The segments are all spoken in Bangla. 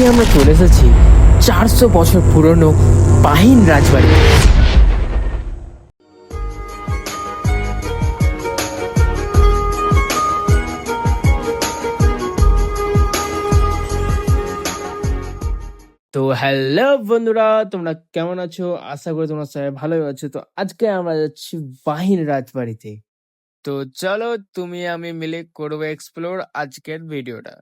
আজকে আমরা চলে এসেছি চারশো বছর পুরনো পাহিন রাজবাড়ি। তো হ্যালো বন্ধুরা, তোমরা কেমন আছো? আশা করি তোমরা সবাই ভালোই আছো। তো আজকে আমরা যাচ্ছি বাহিন রাজবাড়িতে। তো চলো তুমি আমি মিলে করব এক্সপ্লোর আজকের ভিডিওটা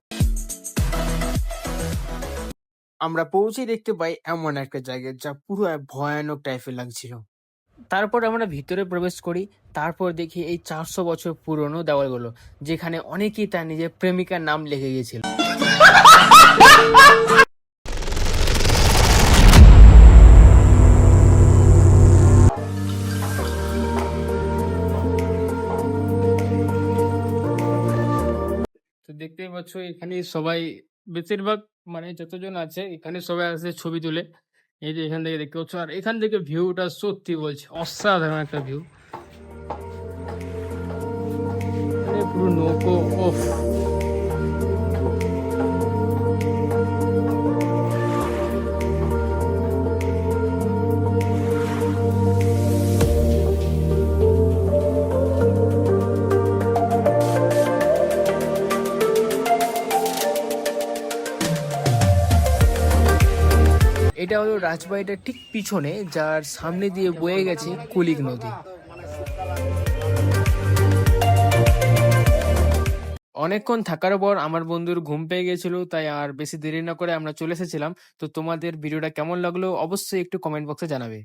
আমরা পৌঁছে দেখতে পাই এমন একটা জায়গায় যা পুরো ভয়ানক টাইপের লাগছিল। তারপর আমরা ভিতরে প্রবেশ করি, তারপর দেখি এই চারশো বছর পুরনো দেওয়ালগুলো, যেখানে অনেকেই তার নিজের প্রেমিকার নাম লিখে গিয়েছিল। দেখতেই পাচ্ছ, এখানে সবাই বেশিরভাগ মানে যতজন আছে, এখানে সবাই আসে ছবি তুলে। এই যে এখান থেকে দেখতে পাচ্ছ, আর এখান থেকে ভিউটা সত্যি বলছে, অসাধারণ একটা ভিউ। পুরো নৌকো এটা হলো রাজবাড়িটার ঠিক পিছনে, যার সামনে দিয়ে বয়ে গেছে কুলিক নদী। অনেকক্ষণ থাকার পর আমার বন্ধুর ঘুম পেয়ে গেছিল, তাই আর বেশি দেরি না করে আমরা চলে এসেছিলাম। তো তোমাদের ভিডিওটা কেমন লাগল অবশ্যই একটু কমেন্ট বক্সে জানাবে।